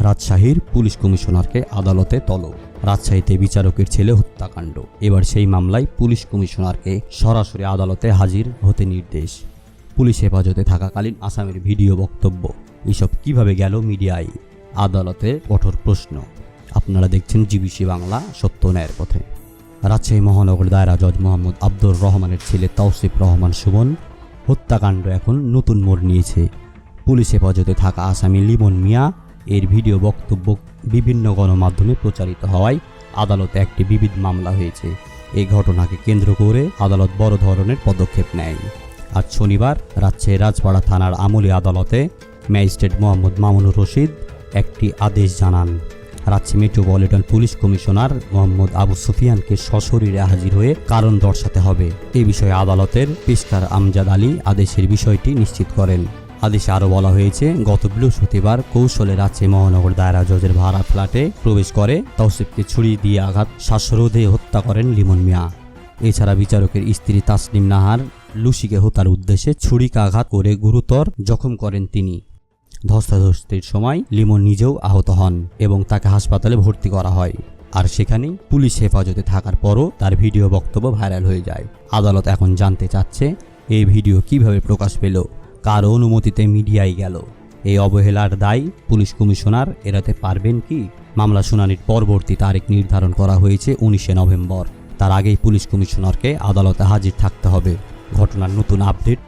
রাজশাহীর পুলিশ কমিশনারকে আদালতে তলব। রাজশাহীতে বিচারকের ছেলে হত্যাকাণ্ড। এবার সেই মামলায় পুলিশ কমিশনারকে সরাসরি আদালতে হাজির হতে নির্দেশ। পুলিশ হেফাজতে থাকাকালীন আসামের ভিডিও বক্তব্য। এসব কীভাবে গেল মিডিয়ায়? আদালতে কঠোর প্রশ্ন। আপনারা দেখছেন জিবিসি বাংলা, সত্য ন্যায়ের পথে। রাজশাহী মহানগর দায়রা জজ মোহাম্মদ আব্দুর রহমানের ছেলে তৌসিফ রহমান সুমন হত্যাকাণ্ড এখন নতুন মোড় নিয়েছে। পুলিশ হেফাজতে থাকা আসামি লিমন মিয়া এর ভিডিও বক্তব্য বিভিন্ন গণমাধ্যমে প্রচারিত হওয়ায় আদালতে একটি বিবিধ মামলা হয়েছে। এই ঘটনাকে কেন্দ্র করে আদালত বড় ধরনের পদক্ষেপ নেয়। আজ শনিবার রাজশাহী রাজপাড়া থানার আমলি আদালতে ম্যাজিস্ট্রেট মোহাম্মদ মামুনুর রশিদ একটি আদেশ জানান। Rajshahi metropolitan police commissioner Mohammad Abu সুফিয়ানকে সশরীরে হাজির হয়ে কারণ দর্শাতে হবে। এ বিষয়ে আদালতের পেশকার আমজাদ আলী আদেশের বিষয়টি নিশ্চিত করেন। আদেশে আরও বলা হয়েছে, গত বৃহস্পতিবার কৌশলে রাজশাহী মহানগর দায়রা জজের ভাড়া ফ্ল্যাটে প্রবেশ করে তৌসিফকে ছুরি দিয়ে আঘাত, শ্বাসরোধে হত্যা করেন লিমন মিয়া। এছাড়া বিচারকের স্ত্রী তাসনিম নাহার, লুসিকে হত্যার উদ্দেশ্যে ছুরিকাঘাত করে গুরুতর জখম করেন তিনি। ধস্তাধস্তির সময় লিমন নিজেও আহত হন এবং তাকে হাসপাতালে ভর্তি করা হয়। আর সেখানেই পুলিশ হেফাজতে থাকার পরও তার ভিডিও বক্তব্য ভাইরাল হয়ে যায়। আদালত এখন জানতে চাচ্ছে এই ভিডিও কীভাবে প্রকাশ পেল, কার অনুমতিতে মিডিয়ায় গেল। এই অবহেলার দায় পুলিশ কমিশনার এড়াতে পারবেন কি? মামলা শুনানির পরবর্তী তারিখ নির্ধারণ করা হয়েছে উনিশে নভেম্বর। তার আগেই পুলিশ কমিশনারকে আদালতে হাজির থাকতে হবে। ঘটনার নতুন আপডেট,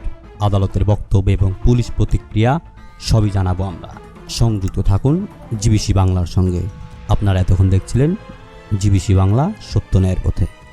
আদালতের বক্তব্য এবং পুলিশ প্রতিক্রিয়া সবই জানাব আমরা। সংযুক্ত থাকুন জিবিসি বাংলার সঙ্গে। আপনারা এতক্ষণ দেখছিলেন জিবিসি বাংলা সত্য ন্যায়ের পথে।